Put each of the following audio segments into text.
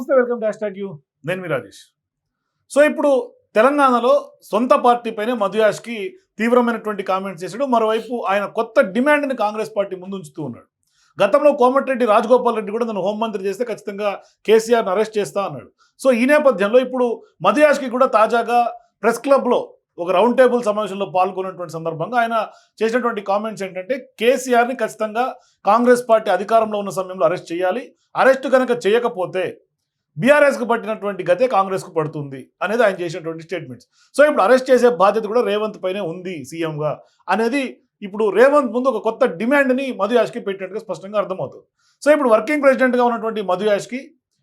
నమస్తే welcome dash tag you. నేను మీ Rajesh. So ఇప్పుడు తెలంగాణలో సొంత పార్టీపైనే మధుయాష్కి తీవ్రమైనటువంటి కామెంట్స్ చేశాడు. మరోవైపు ఆయన కొత్త డిమాండ్ని కాంగ్రెస్ పార్టీ ముందు ఉంచుతూ ఉన్నాడు. గతంలో కోమటిరెడ్డి రాజగోపాల్ రెడ్డి కూడా నన్ను హోంమంత్రి చేస్తే ఖచ్చితంగా కేసీఆర్ని అరెస్ట్ చేస్తా అన్నాడు. సో ఈ నేపథ్యంలో ఇప్పుడు మధుయాష్కి కూడా తాజాగా ప్రెస్ క్లబ్లో ఒక రౌండ్ టేబుల్ సమావేశంలో పాల్గొన్నటువంటి సందర్భంగా ఆయన చేసినటువంటి కామెంట్స్ ఏంటంటే కేసీఆర్ని ఖచ్చితంగా కాంగ్రెస్ పార్టీ అధికారంలో ఉన్న సమయంలో అరెస్ట్ చేయాలి. అరెస్ట్ కనుక చేయకపోతే బీఆర్ఎస్కు పట్టినటువంటి గతే కాంగ్రెస్కు పడుతుంది అనేది ఆయన చేసినటువంటి స్టేట్మెంట్స్ సో ఇప్పుడు అరెస్ట్ చేసే బాధ్యత కూడా రేవంత్ పైనే ఉంది సీఎంగా అనేది ఇప్పుడు రేవంత్ ముందు ఒక కొత్త డిమాండ్ని మధు యాష్కి పెట్టినట్టుగా స్పష్టంగా అర్థమవుతుంది. సో ఇప్పుడు వర్కింగ్ ప్రెసిడెంట్గా ఉన్నటువంటి మధు యాష్కి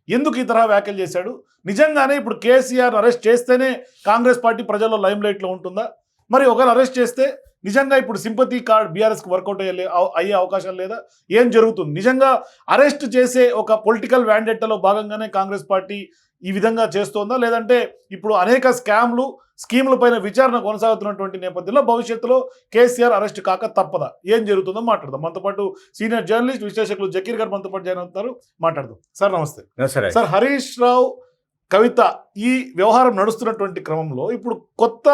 ఎందుకు ఈ తరహా వ్యాఖ్యలు చేశాడు? నిజంగానే ఇప్పుడు కేసీఆర్ అరెస్ట్ చేస్తేనే కాంగ్రెస్ పార్టీ ప్రజల్లో లైమ్ లైట్లో ఉంటుందా? మరి ఒకవేళ అరెస్ట్ చేస్తే నిజంగా ఇప్పుడు సింపతి కార్డ్ బీఆర్ఎస్కి వర్కౌట్ అయ్యే అయ్యే అవకాశం లేదా? ఏం జరుగుతుంది? నిజంగా అరెస్ట్ చేసే ఒక పొలిటికల్ వ్యాండెట్టలో భాగంగానే కాంగ్రెస్ పార్టీ ఈ విధంగా చేస్తోందా? లేదంటే ఇప్పుడు అనేక స్కామ్లు స్కీముల పైన విచారణ కొనసాగుతున్నటువంటి నేపథ్యంలో భవిష్యత్తులో కేసీఆర్ అరెస్ట్ కాక తప్పదా? ఏం జరుగుతుందో మాట్లాడదాం. మనతో పాటు సీనియర్ జర్నలిస్ట్ విశ్లేషకులు జకీర్ గారు మనతో పాటు జాయిన్ అవుతున్నారు మాట్లాడదాం. సార్ నమస్తే. సరే సార్ హరీష్ రావు కవిత ఈ వ్యవహారం నడుస్తున్నటువంటి క్రమంలో ఇప్పుడు కొత్త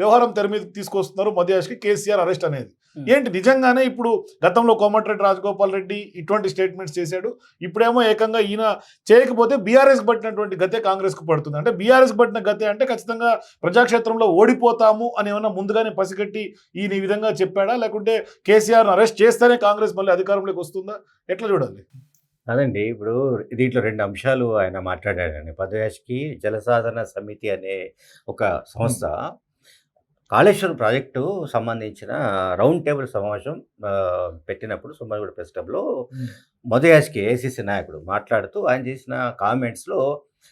వ్యవహారం తెర మీద తీసుకొస్తున్నారు మధ్యాష్కి కేసీఆర్ అరెస్ట్ అనేది. ఏంటి? నిజంగానే ఇప్పుడు గతంలో కోమటిరెడ్డి రాజగోపాల్ రెడ్డి ఇటువంటి స్టేట్మెంట్స్ చేశాడు. ఇప్పుడేమో ఏకంగా ఈయన చేయకపోతే బీఆర్ఎస్ పట్టినటువంటి గతే కాంగ్రెస్కు పడుతుంది. అంటే బీఆర్ఎస్ పట్టిన గతే అంటే ఖచ్చితంగా ప్రజాక్షేత్రంలో ఓడిపోతాము అని ఏమన్నా ముందుగానే పసిగట్టి ఈయన ఈ విధంగా చెప్పాడా? లేకుంటే కేసీఆర్ను అరెస్ట్ చేస్తేనే కాంగ్రెస్ మళ్ళీ అధికారంలోకి వస్తుందా? ఎట్లా చూడాలి? అదండి ఇప్పుడు దీంట్లో రెండు అంశాలు ఆయన మాట్లాడాడండి పదవేష్కి జలసాధన సమితి అనే ఒక సంస్థ కాళేశ్వరం ప్రాజెక్టు సంబంధించిన రౌండ్ టేబుల్ సమావేశం పెట్టినప్పుడు సుమారుగూడ ప్రెస్ క్లబ్లో మధుయాష్కి ఏసీసీ నాయకుడు మాట్లాడుతూ ఆయన చేసిన కామెంట్స్లో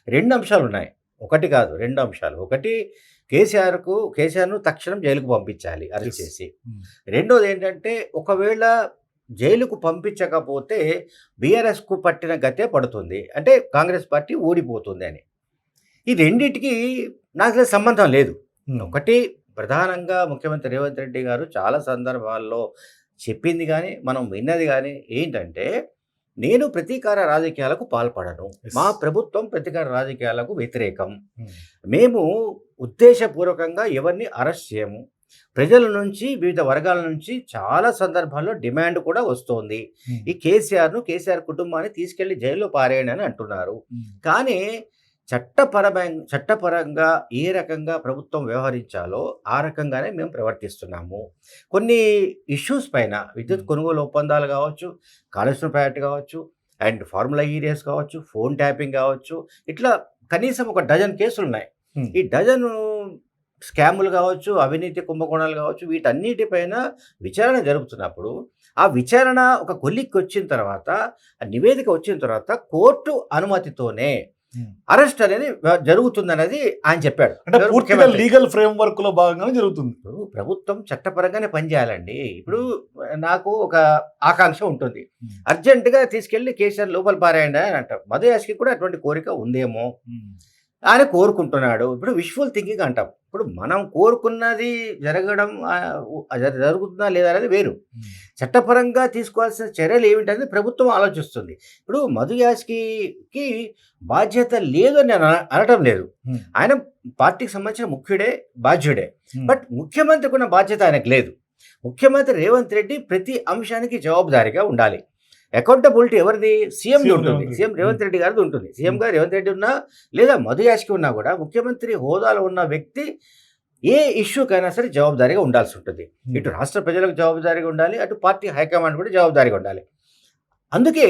రెండు అంశాలు ఉన్నాయి. ఒకటి కాదు రెండు అంశాలు. ఒకటి కేసీఆర్కు కేసీఆర్ను తక్షణం జైలుకు పంపించాలి అరెస్ట్. చేసి. రెండోది ఏంటంటే ఒకవేళ జైలుకు పంపించకపోతే బీఆర్ఎస్కు పట్టిన గతే పడుతుంది. అంటే కాంగ్రెస్ పార్టీ ఓడిపోతుంది అని. ఈ రెండింటికి నాకు సంబంధం లేదు. ఒకటి ప్రధానంగా ముఖ్యమంత్రి రేవంత్ రెడ్డి గారు చాలా సందర్భాల్లో చెప్పింది కానీ మనం విన్నది కానీ ఏంటంటే నేను ప్రతీకార రాజకీయాలకు పాల్పడను. మా ప్రభుత్వం ప్రతీకార రాజకీయాలకు వ్యతిరేకం. మేము ఉద్దేశపూర్వకంగా ఎవరిని అరెస్ట్ చేయము. ప్రజల నుంచి వివిధ వర్గాల నుంచి చాలా సందర్భాల్లో డిమాండ్ కూడా వస్తోంది. ఈ కేసీఆర్ను కేసీఆర్ కుటుంబాన్ని తీసుకెళ్ళి జైల్లో పారేయండి అని అంటున్నారు. కానీ చట్టపరమైన చట్టపరంగా ఏ రకంగా ప్రభుత్వం వ్యవహరించాలో ఆ రకంగానే మేము ప్రవర్తిస్తున్నాము. కొన్ని ఇష్యూస్ పైన విద్యుత్. కొనుగోలు ఒప్పందాలు కావచ్చు కాళేశ్వరం ప్రాజెక్ట్ కావచ్చు అండ్ ఫార్ములా ఈరియస్ కావచ్చు ఫోన్ ట్యాపింగ్ కావచ్చు ఇట్లా కనీసం ఒక డజన్ కేసులు ఉన్నాయి ఈ డజన్ స్కాములు కావచ్చు అవినీతి కుంభకోణాలు కావచ్చు వీటన్నిటిపైన విచారణ జరుపుతున్నప్పుడు ఆ విచారణ ఒక కొలిక్కి వచ్చిన తర్వాత ఆ నివేదిక వచ్చిన తర్వాత కోర్టు అనుమతితోనే అరెస్ట్ అనేది జరుగుతుందనేది ఆయన చెప్పాడు. అంటే. లీగల్ ఫ్రేమ్ వర్క్లో భాగంగానే జరుగుతుంది. ఇప్పుడు ప్రభుత్వం చట్టపరంగానే పనిచేయాలండి ఇప్పుడు నాకు ఒక ఆకాంక్ష ఉంటుంది. అర్జెంటుగా తీసుకెళ్ళి కేసీఆర్ లోపల పారాయండి అని అంటాం మధుయాష్కి కూడా అటువంటి కోరిక ఉందేమో. ఆయన కోరుకుంటున్నాడు. ఇప్పుడు విష్ఫుల్ థింకింగ్ అంటాం. ఇప్పుడు మనం కోరుకున్నది జరగడం జరుగుతుందా లేదా అనేది వేరు. చట్టపరంగా తీసుకోవాల్సిన చర్యలు ఏమిటనేది ప్రభుత్వం ఆలోచిస్తుంది. ఇప్పుడు మధుయాష్కి కి బాధ్యత లేదు అని నేను అన- అనటం లేదు. ఆయన పార్టీకి సంబంధించిన ముఖ్యుడే బాధ్యుడే. బట్ ముఖ్యమంత్రికి ఉన్న బాధ్యత ఆయనకు లేదు. ముఖ్యమంత్రి రేవంత్ రెడ్డి ప్రతి అంశానికి జవాబుదారీగా ఉండాలి. అకౌంటబిలిటీ ఎవరిది? సీఎం ఉంటుంది. సీఎం రేవంత్ రెడ్డి. గారిది ఉంటుంది. సీఎం గారు రేవంత్ రెడ్డి ఉన్నా లేదా మధు యాష్కి ఉన్నా కూడా ముఖ్యమంత్రి హోదాలో ఉన్న వ్యక్తి ఏ ఇష్యూకైనా సరే జవాబుదారీగా ఉండాల్సి ఉంటుంది. ఇటు రాష్ట్ర ప్రజలకు జవాబుదారీగా ఉండాలి అటు పార్టీ హైకమాండ్ కూడా జవాబుదారీగా ఉండాలి. అందుకే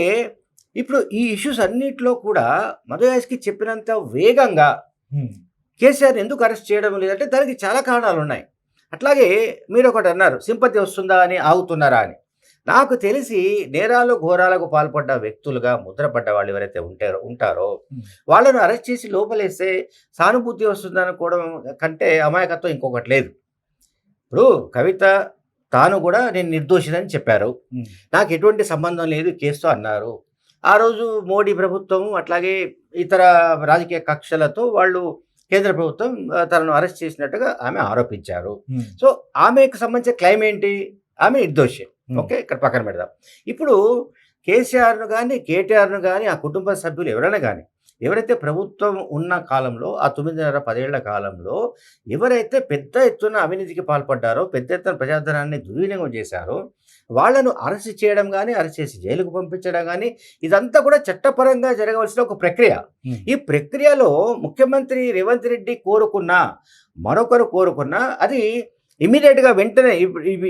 ఇప్పుడు ఈ ఇష్యూస్ అన్నిట్లో కూడా మధు యాష్కి చెప్పినంత వేగంగా కేసీఆర్ ఎందుకు అరెస్ట్ చేయడం లేదంటే దానికి చాలా కారణాలు ఉన్నాయి అట్లాగే మీరు ఒకటి అన్నారు సింపతి వస్తుందా అని ఆగుతున్నారా అని. నాకు తెలిసి నేరాలు ఘోరాలకు పాల్పడ్డ వ్యక్తులుగా ముద్రపడ్డ వాళ్ళు ఎవరైతే ఉంటారో ఉంటారో. వాళ్ళను అరెస్ట్ చేసి లోపలేస్తే సానుభూతి వస్తుందనుకోవడం కంటే అమాయకత్వం ఇంకొకటి లేదు. ఇప్పుడు కవిత తాను కూడా నేను నిర్దోషినని చెప్పారు. నాకు ఎటువంటి సంబంధం లేదు కేసుతో అన్నారు. ఆ రోజు మోడీ ప్రభుత్వం అట్లాగే ఇతర రాజకీయ కక్షలతో వాళ్ళు కేంద్ర ప్రభుత్వం తనను అరెస్ట్ చేసినట్టుగా ఆమె ఆరోపించారు. సో ఆమెకు సంబంధించిన క్లైమ్ ఏంటి? ఆమె నిర్దోషి. ఓకే ఇక్కడ పక్కన పెడదాం. ఇప్పుడు కేసీఆర్ను కానీ కేటీఆర్ను కానీ ఆ కుటుంబ సభ్యులు ఎవరైనా కానీ ఎవరైతే ప్రభుత్వం ఉన్న కాలంలో ఆ తొమ్మిదిన్నర పదేళ్ళ కాలంలో ఎవరైతే పెద్ద ఎత్తున అవినీతికి పాల్పడ్డారో పెద్ద ఎత్తున ప్రజాధనాన్ని దుర్వినియోగం చేశారో వాళ్ళను అరెస్ట్ చేయడం కానీ అరెస్ట్ చేసి జైలుకు పంపించడం కానీ ఇదంతా కూడా చట్టపరంగా జరగవలసిన ఒక ప్రక్రియ. ఈ ప్రక్రియలో ముఖ్యమంత్రి రేవంత్ రెడ్డి కోరుకున్నా మరొకరు కోరుకున్నా అది ఇమీడియట్గా వెంటనే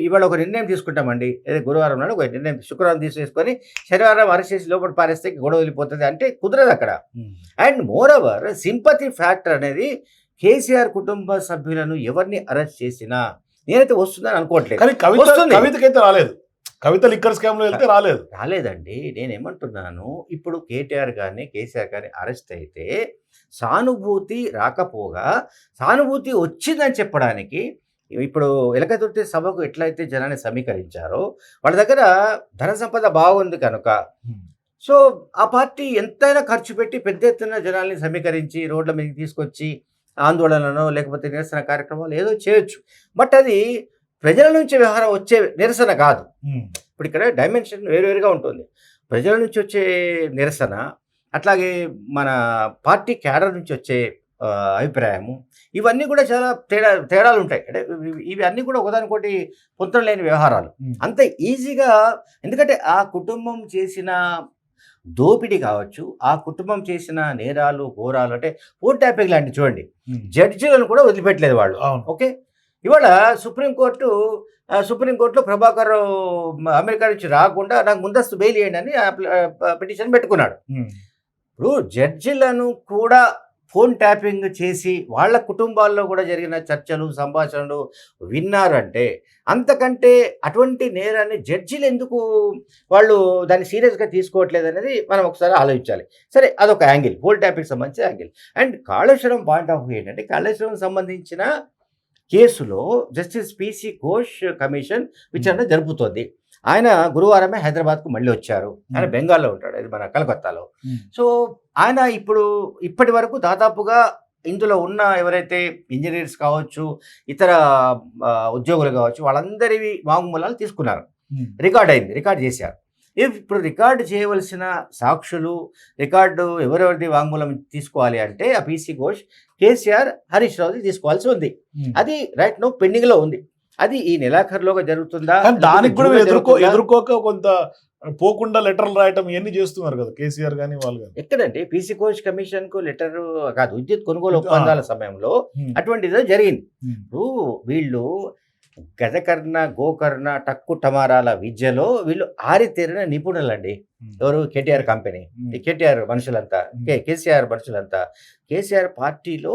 ఇవాళ ఒక నిర్ణయం తీసుకుంటామండి. ఏదో గురువారం నాడు ఒక నిర్ణయం శుక్రవారం తీసేసుకొని శనివారం అరెస్ట్ చేసి లోపల పారేస్తే గొడవ వెళ్ళిపోతుంది అంటే కుదరదు అక్కడ. And more over sympathy factor అనేది కేసీఆర్ కుటుంబ సభ్యులను ఎవరిని అరెస్ట్ చేసినా నేనైతే వస్తుందని అనుకోవట్లేదు. కానీ కవిత. కవితకైతే రాలేదు. కవిత లిక్కర్ స్కామ్లో వెళ్తే రాలేదు. రాలేదండి. నేనేమంటున్నాను ఇప్పుడు కేటీఆర్ గారిని కేసీఆర్ గారిని అరెస్ట్ అయితే సానుభూతి రాకపోగా సానుభూతి వచ్చిందని చెప్పడానికి ఇప్పుడు ఎలకతుర్తి సభకు ఎట్లయితే జనాన్ని సమీకరించారో వాళ్ళ దగ్గర ధన సంపద బాగుంది కనుక సో ఆ పార్టీ ఎంతైనా ఖర్చు పెట్టి పెద్ద ఎత్తున జనాల్ని సమీకరించి రోడ్ల మీదకి తీసుకొచ్చి ఆందోళనలో లేకపోతే నిరసన కార్యక్రమాలు ఏదో చేయొచ్చు. బట్ అది ప్రజల నుంచి వ్యవహారం వచ్చే నిరసన కాదు. ఇప్పుడు ఇక్కడ డైమెన్షన్ వేరువేరుగా ఉంటుంది. ప్రజల నుంచి వచ్చే నిరసన అట్లాగే మన పార్టీ క్యాడర్ నుంచి వచ్చే అభిప్రాయము. ఇవన్నీ కూడా చాలా తేడా తేడాలు ఉంటాయి అంటే ఇవి- అన్నీ కూడా ఒకదానికొకటి పొంతన లేని వ్యవహారాలు. అంత ఈజీగా ఎందుకంటే ఆ కుటుంబం చేసిన దోపిడీ కావచ్చు ఆ కుటుంబం చేసిన నేరాలు ఘోరాలు అంటే ఫోన్ ట్యాపింగ్ లాంటి చూడండి. జడ్జిలను కూడా వదిలిపెట్టలేదు వాళ్ళు. ఓకే? ఇవాళ సుప్రీంకోర్టు సుప్రీంకోర్టులో ప్రభాకర్ అమెరికా నుంచి రాకుండా నాకు ముందస్తు బెయిల్ చేయండి అని పిటిషన్ పెట్టుకున్నాడు. ఇప్పుడు జడ్జిలను కూడా ఫోన్ ట్యాపింగ్ చేసి వాళ్ళ కుటుంబాల్లో కూడా జరిగిన చర్చలు సంభాషణలు విన్నారంటే అంతకంటే అటువంటి నేరాన్ని జడ్జిలు ఎందుకు వాళ్ళు దాన్ని సీరియస్గా తీసుకోవట్లేదు అనేది మనం ఒకసారి ఆలోచించాలి. సరే అదొక యాంగిల్. ఫోన్ ట్యాపింగ్ సంబంధించిన angle. And Kaleshwaram point of view ఏంటంటే కాళేశ్వరం సంబంధించిన కేసులో జస్టిస్ పిసి ఘోష్ కమిషన్ విచారణ జరుపుతోంది. ఆయన గురువారమే హైదరాబాద్కు మళ్ళీ వచ్చారు. ఆయన. బెంగాల్లో ఉంటాడు. అది మన కలకత్తాలో. సో ఆయన ఇప్పుడు ఇప్పటి వరకు దాదాపుగా ఇందులో ఉన్న ఎవరైతే ఇంజనీర్స్ కావచ్చు ఇతర ఉద్యోగులు కావచ్చు వాళ్ళందరివి వాంగ్మూలాలు తీసుకున్నారు. రికార్డ్ అయింది. రికార్డ్ చేశారు. ఇప్పుడు రికార్డు చేయవలసిన సాక్షులు రికార్డు ఎవరెవరిది వాంగ్మూలం తీసుకోవాలి అంటే ఆ పీసీ ఘోష్ కేసీఆర్ హరీష్ రావుది తీసుకోవాల్సి ఉంది. అది రైట్ నో పెండింగ్లో ఉంది. అది ఈ నెలాఖరులోగా జరుగుతుందా? దానికి కూడా ఎదుర్కో? ఎదుర్కోక కొంత పోకుండా లెటర్లు రాయటం ఇవన్నీ చేస్తున్నారు కదా కేసీఆర్ గానీ వాళ్ళు కానీ ఎక్కడండి పీసీ కోచ్ కమిషన్కు లెటర్ కాదు విద్యుత్ కొనుగోలు ఒప్పందాల సమయంలో. అటువంటిదో జరిగింది. ఇప్పుడు వీళ్ళు గజకర్ణ గోకర్ణ టక్కు టమారాల విద్యలో వీళ్ళు ఆరితేరిన నిపుణులండి. ఎవరు? కేటీఆర్ కంపెనీ. కేటీఆర్ మనుషులంతా కేసీఆర్ మనుషులంతా. కేసీఆర్ పార్టీలో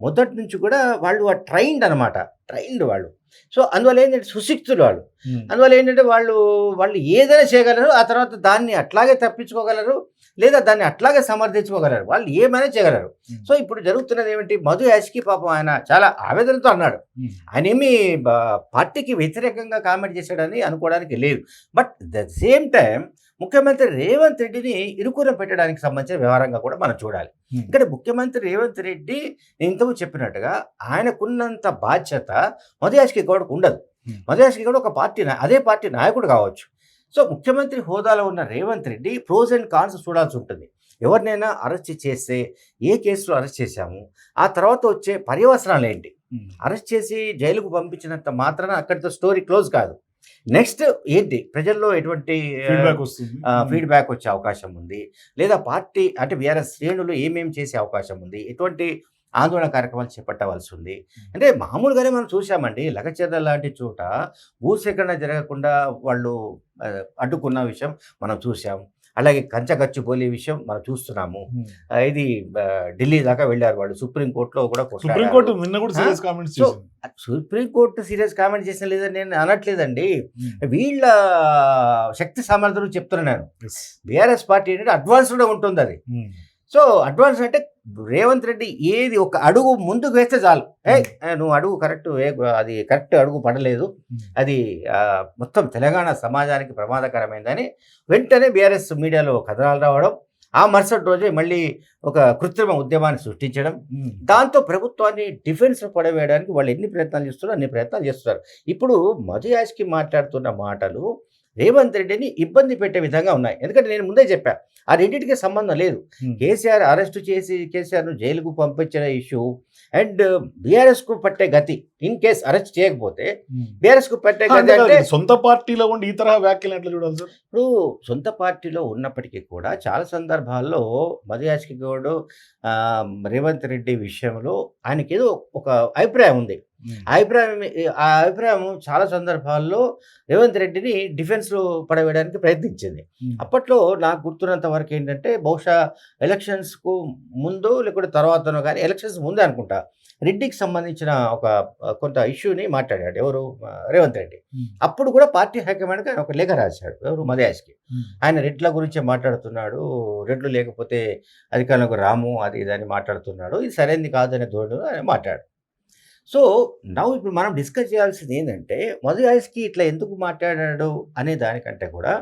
మొదటి నుంచి కూడా వాళ్ళు ట్రైన్డ్ అనమాట ట్రైన్డ్ వాళ్ళు. సో అందువల్ల ఏంటంటే సుశిక్తులు వాళ్ళు. అందువల్ల ఏంటంటే వాళ్ళు వాళ్ళు ఏదైనా చేయగలరు ఆ తర్వాత దాన్ని అట్లాగే తప్పించుకోగలరు లేదా దాన్ని అట్లాగే సమర్థించుకోగలరు. వాళ్ళు ఏమైనా చేయగలరు. సో ఇప్పుడు జరుగుతున్నది ఏమిటి? మధు యాష్కి పాపం ఆయన చాలా ఆవేదనతో అన్నాడు. ఆయన ఏమి పార్టీకి వ్యతిరేకంగా కామెంట్ చేశాడని అనుకోవడానికి లేదు. బట్ ద సేమ్ టైం ముఖ్యమంత్రి రేవంత్ రెడ్డిని ఇరుకున పెట్టడానికి సంబంధించిన వ్యవహారంగా కూడా మనం చూడాలి. ఇక్కడ ముఖ్యమంత్రి రేవంత్ రెడ్డి నేను ఇంతకు చెప్పినట్టుగా ఆయనకున్నంత బాధ్యత మధుయాష్కి గౌడకు ఉండదు. మధుయాష్కి గౌడ్ ఒక పార్టీ అదే పార్టీ నాయకుడు కావచ్చు. సో ముఖ్యమంత్రి హోదాలో ఉన్న Revanth Reddy pros and cons చూడాల్సి ఉంటుంది. ఎవరినైనా అరెస్ట్ చేస్తే ఏ కేసులో అరెస్ట్ చేశాము? ఆ తర్వాత వచ్చే పర్యవసనాలు ఏంటి? అరెస్ట్ చేసి జైలుకు పంపించినంత మాత్రాన అక్కడితో స్టోరీ క్లోజ్ కాదు. నెక్స్ట్ ఏంటి? ప్రజల్లో ఎటువంటి ఫీడ్బ్యాక్ వస్తుంది. ఫీడ్బ్యాక్ వచ్చే అవకాశం ఉంది. లేదా పార్టీ అంటే బీఆర్ఎస్ శ్రేణులు ఏమేం చేసే అవకాశం ఉంది? ఎటువంటి ఆందోళన కార్యక్రమాలు చేపట్టవలసి ఉంది? అంటే మామూలుగానే మనం చూసామండి లగచర్ల లాంటి చోట భూసేకరణ జరగకుండా వాళ్ళు అడ్డుకున్న విషయం మనం చూసాం అలాగే కంచగచ్చిపోలే విషయం మనం చూస్తున్నాము. ఇది ఢిల్లీ దాకా వెళ్ళారు వాళ్ళు. సుప్రీంకోర్టులో కూడా. సుప్రీంకోర్టు నిన్న కూడా serious comments supreme court serious comment చేసిన లేదని నేను అనట్లేదండి. వీళ్ళ శక్తి సామర్థ్యం చెప్తున్నాను. బీఆర్ఎస్ పార్టీ అనేది అడ్వాన్స్డ్గా ఉంటుంది అది. సో అడ్వాన్స్ అంటే రేవంత్ రెడ్డి ఏది ఒక అడుగు ముందుకు వేస్తే చాలు. ఏ నువ్వు అడుగు కరెక్ట్ అది కరెక్ట్ అడుగు పడలేదు. అది మొత్తం తెలంగాణ సమాజానికి ప్రమాదకరమైందని వెంటనే బీఆర్ఎస్ మీడియాలో కథనాలు రావడం ఆ మరుసటి రోజే మళ్ళీ ఒక కృత్రిమ ఉద్యమాన్ని సృష్టించడం. దాంతో ప్రభుత్వాన్ని డిఫెన్స్ పడవేయడానికి వాళ్ళు ఎన్ని ప్రయత్నాలు చేస్తున్నారో అన్ని ప్రయత్నాలు చేస్తున్నారు. ఇప్పుడు మధు యాష్కి మాట్లాడుతున్న మాటలు రేవంత్ రెడ్డిని ఇబ్బంది పెట్టే విధంగా ఉన్నాయి ఎందుకంటే నేను ముందే చెప్పా ఆ రెండింటికి సంబంధం లేదు. కేసీఆర్ అరెస్ట్ చేసి కేసీఆర్ను జైలుకు పంపించిన ఇష్యూ అండ్ బీఆర్ఎస్కు పట్టే గతి ఇన్ కేస్ అరెస్ట్ చేయకపోతే. బీఆర్ఎస్కు పట్టే గతి అంటే సొంత పార్టీలో ఉండి ఈ తరహా వ్యాఖ్యలు ఎట్లా చూడాలి సార్ ఇప్పుడు సొంత పార్టీలో ఉన్నప్పటికీ కూడా చాలా సందర్భాల్లో మధుయాష్కి గౌడ్ రేవంత్ రెడ్డి విషయంలో ఆయనకి ఏదో ఒక అభిప్రాయం ఉంది అభిప్రాయం ఆ అభిప్రాయం చాలా సందర్భాల్లో రేవంత్ రెడ్డిని డిఫెన్స్లో పడవేయడానికి ప్రయత్నించింది. అప్పట్లో నాకు గుర్తున్నంత వరకు ఏంటంటే బహుశా ఎలక్షన్స్కు ముందు లేకుంటే తర్వాతనో కానీ ఎలక్షన్స్ ముందే అనుకుంటా రెడ్డికి సంబంధించిన ఒక కొంత ఇష్యూని మాట్లాడాడు ఎవరు? రేవంత్ రెడ్డి. అప్పుడు కూడా పార్టీ హైకమాండ్కి ఆయన ఒక లేఖ రాశాడు ఎవరు? మదయాష్కి ఉమ్. ఆయన రెడ్ల గురించే మాట్లాడుతున్నాడు రెడ్లు లేకపోతే అధికారంలోకి రాము అది ఇది అని మాట్లాడుతున్నాడు ఇది సరైనది కాదనే ధోరణిలో ఆయన మాట్లాడు సో నవ్వు ఇప్పుడు మనం డిస్కస్ చేయాల్సింది ఏంటంటే మధుయాస్కి ఇట్లా ఎందుకు మాట్లాడాడు అనే దానికంటే కూడా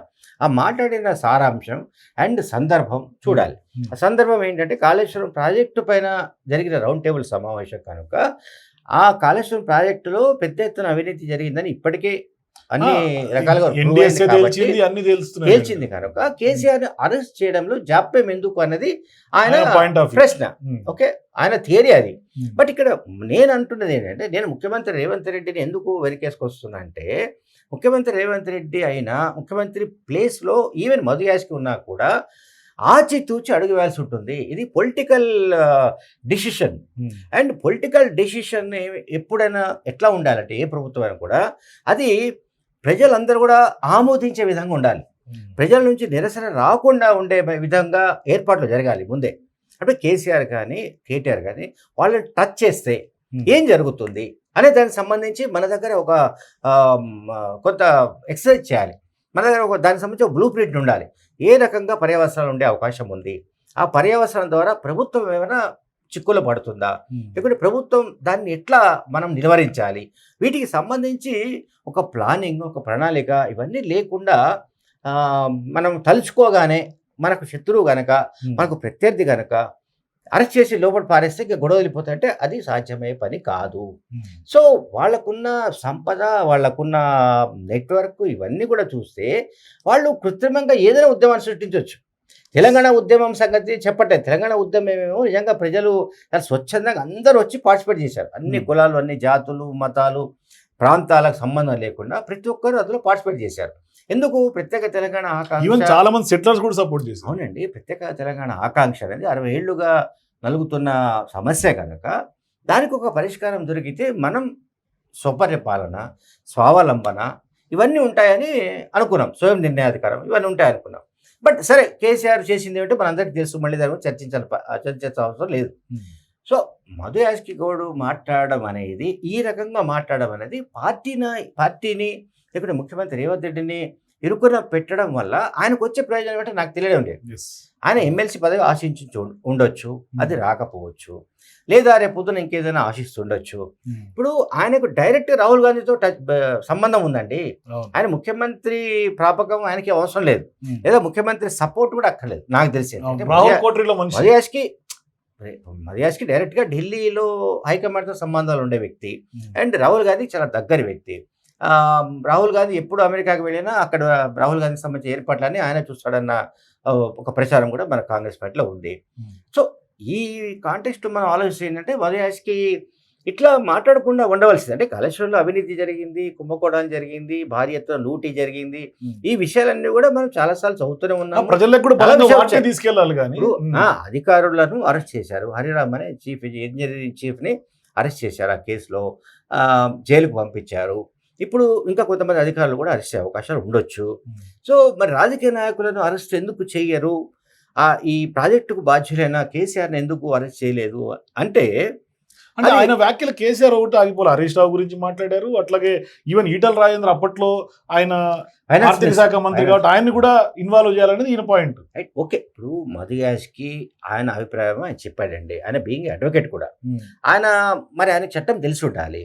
ఆ మాట్లాడిన సారాంశం అండ్ సందర్భం చూడాలి. ఆ సందర్భం ఏంటంటే కాళేశ్వరం ప్రాజెక్టు పైన జరిగిన రౌండ్ టేబుల్ సమావేశం కనుక ఆ కాళేశ్వరం ప్రాజెక్టులో పెద్ద ఎత్తున అవినీతి జరిగిందని ఇప్పటికే అన్ని రకాలుగా తేల్చింది కనుక కేసీఆర్ అరెస్ట్ చేయడంలో జాప్యం ఎందుకు అన్నది ఆయన ప్రశ్న. ఓకే? ఆయన థియరీ అది. బట్ ఇక్కడ నేను అంటున్నది ఏంటంటే నేను ముఖ్యమంత్రి రేవంత్ రెడ్డిని ఎందుకు వెనకేసుకొస్తున్నా అంటే ముఖ్యమంత్రి రేవంత్ రెడ్డి అయినా ముఖ్యమంత్రి ప్లేస్లో ఈవెన్ మధుయాస్కి ఉన్నా కూడా ఆచితూచి అడుగు వేయాల్సి ఉంటుంది ఇది political decision. And political decision ఎప్పుడైనా ఎట్లా ఉండాలంటే ఏ ప్రభుత్వం అయినా కూడా అది ప్రజలందరూ కూడా ఆమోదించే విధంగా ఉండాలి. ప్రజల నుంచి నిరసన రాకుండా ఉండే విధంగా ఏర్పాట్లు జరగాలి ముందే. అంటే కేసీఆర్ కానీ కేటీఆర్ కానీ వాళ్ళని టచ్ చేస్తే. ఏం జరుగుతుంది అనే దానికి సంబంధించి మన దగ్గర ఒక కొంత ఎక్సర్సైజ్ చేయాలి. మన దగ్గర ఒక దానికి సంబంధించి ఒక బ్లూ ప్రింట్ ఉండాలి. ఏ రకంగా పర్యవసనాలు ఉండే అవకాశం ఉంది? ఆ పర్యవసనం ద్వారా ప్రభుత్వం ఏమైనా చిక్కులు పడుతుందా? లేకుంటే ప్రభుత్వం దాన్ని ఎట్లా మనం నిలువరించాలి? వీటికి సంబంధించి ఒక ప్లానింగ్ ఒక ప్రణాళిక ఇవన్నీ లేకుండా మనం తలుచుకోగానే మనకు శత్రువు గనక మనకు ప్రత్యర్థి గనక అరెస్ట్ చేసి లోపల పారేస్తే ఇంకా గొడవ వెళ్ళిపోతాయంటే అది సాధ్యమయ్యే పని కాదు. సో వాళ్ళకున్న సంపద వాళ్ళకున్న నెట్వర్క్ ఇవన్నీ కూడా చూస్తే వాళ్ళు కృత్రిమంగా ఏదైనా ఉద్యమాన్ని సృష్టించవచ్చు తెలంగాణ ఉద్యమం సంగతి చెప్పట్లే తెలంగాణ ఉద్యమం ఏమేమో నిజంగా ప్రజలు స్వచ్ఛందంగా అందరూ వచ్చి పార్టిసిపేట్ చేశారు. అన్ని. కులాలు అన్ని జాతులు మతాలు ప్రాంతాలకు సంబంధం లేకుండా ప్రతి ఒక్కరు అందులో పార్టిసిపేట్ చేశారు. ఎందుకు? ప్రత్యేక తెలంగాణ ఆకాంక్ష చాలా మంది సెటిలర్స్ కూడా సపోర్ట్ చేశారు. అవునండి. ప్రత్యేక తెలంగాణ ఆకాంక్ష అనేది అరవై ఏళ్ళుగా నలుగుతున్న సమస్య కనుక దానికి ఒక పరిష్కారం దొరికితే మనం స్వపరిపాలన స్వావలంబన ఇవన్నీ ఉంటాయని అనుకున్నాం. స్వయం నిర్ణయాధికారం ఇవన్నీ ఉంటాయి అనుకున్నాం. బట్ సరే కేసీఆర్ చేసింది ఏమిటో మనందరికీ తెలుసు. మళ్ళీ దాని గురించి చర్చించాలి చర్చించాల్సిన అవసరం లేదు. సో మధు యాస్కి గౌడ్ మాట్లాడడం అనేది ఈ రకంగా మాట్లాడడం అనేది పార్టీని పార్టీని లేకుంటే ముఖ్యమంత్రి రేవంత్ రెడ్డిని ఇరుకున పెట్టడం వల్ల ఆయనకు వచ్చే ప్రయోజనం ఏంటో నాకు తెలియడం లేదు. ఆయన ఎమ్మెల్సీ పదవి ఆశించి ఉండొచ్చు అది రాకపోవచ్చు లేదా రేపు పొద్దున ఇంకేదైనా ఆశిస్తుండొచ్చు. ఇప్పుడు ఆయనకు డైరెక్ట్ రాహుల్ గాంధీతో టచ్ సంబంధం ఉందండి. ఆయన ముఖ్యమంత్రి ప్రాపకం ఆయనకి అవసరం లేదు. ఉమ్. లేదా ముఖ్యమంత్రి సపోర్ట్ కూడా అక్కర్లేదు నాకు తెలిసి. మదియాస్కి మదియాస్కి డైరెక్ట్గా ఢిల్లీలో హైకమాండ్తో సంబంధాలు ఉండే వ్యక్తి. అండ్ రాహుల్ గాంధీ చాలా దగ్గరి వ్యక్తి. రాహుల్ గాంధీ ఎప్పుడు అమెరికాకి వెళ్ళినా అక్కడ రాహుల్ గాంధీకి సంబంధించిన ఏర్పాట్లన్నీ ఆయన చూస్తాడన్న ఒక ప్రచారం కూడా మన కాంగ్రెస్ పార్టీలో ఉంది. సో ఈ కాంటెక్స్ట్ మనం ఆలోచిస్తే ఏంటంటే మదయాస్కి ఇట్లా మాట్లాడకుండా ఉండవలసింది. అంటే కాళేశ్వరంలో అవినీతి జరిగింది కుంభకోణం జరిగింది భారీ ఎత్తున లూటీ జరిగింది. ఈ విషయాలన్నీ కూడా మనం చాలాసార్లు చదువుతూనే ఆ, ఉన్నాము. ప్రజలకు కూడా చాలా తీసుకెళ్ళాలి కానీ. అధికారులను అరెస్ట్ చేశారు. హరిరామ్ అనే చీఫ్ ఇంజనీరింగ్ చీఫ్ని అరెస్ట్ చేశారు ఆ కేసులో. జైలుకు పంపించారు. ఇప్పుడు ఇంకా కొంతమంది అధికారులు కూడా అరెస్ట్ అయ్యే అవకాశాలు ఉండొచ్చు. సో మరి రాజకీయ నాయకులను అరెస్ట్ ఎందుకు చేయరు? ఆ ఈ ప్రాజెక్టుకు బాధ్యులైన కేసీఆర్ని ఎందుకు అరెస్ట్ చేయలేదు? అంటే అంటే ఆయన వ్యాఖ్యలు కేసీఆర్ ఒకటి ఆగిపోలే. హరీష్ రావు గురించి మాట్లాడారు. అట్లాగే ఈవెన్ ఈటల రాజేంద్ర అప్పట్లో ఆయన ఆర్థిక శాఖ మంత్రి కాబట్టి ఆయన్ని కూడా ఇన్వాల్వ్ చేయాలనేది ఈయన పాయింట్ రైట్ ఓకే ఇప్పుడు మధుయాష్కి ఆయన అభిప్రాయం ఆయన చెప్పాడండి. ఆయన బీయింగ్ అడ్వకేట్ కూడా. ఆయన మరి ఆయన చట్టం తెలిసి ఉండాలి.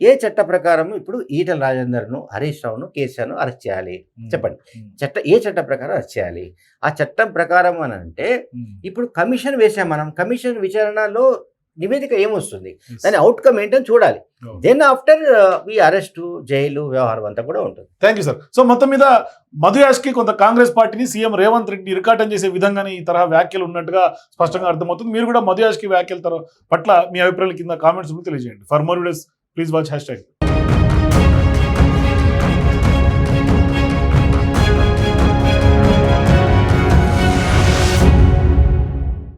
ఏ చట్ట ప్రకారం ఇప్పుడు ఈటల రాజేందర్ను హరీష్ రావును కేసీఆర్ను అరెస్ట్ చేయాలి? చెప్పండి. చట్ట ఏ చట్ట ప్రకారం అరెస్ట్ చేయాలి? ఆ చట్టం ప్రకారం అని అంటే ఇప్పుడు కమిషన్ వేసాం మనం. కమిషన్ విచారణలో నివేదిక ఏమొస్తుంది? దాని అవుట్కమ్ ఏంటని చూడాలి. దెన్ ఆఫ్టర్ ఈ అరెస్టు జైలు వ్యవహారం అంతా కూడా ఉంటుంది. థ్యాంక్ యూ సార్ సో మొత్తం మీద మధు యాష్కి కొంత కాంగ్రెస్ పార్టీని సీఎం రేవంత్ రెడ్డి ఇరకాటం చేసే విధంగానే ఈ తరహా వ్యాఖ్యలు ఉన్నట్టుగా స్పష్టంగా అర్థమవుతుంది. మీరు కూడా మధు యాష్కి వ్యాఖ్యల పట్ల మీ అభిప్రాయాల కింద కామెంట్స్ తెలియజేయండి. For more videos Please watch hashtag.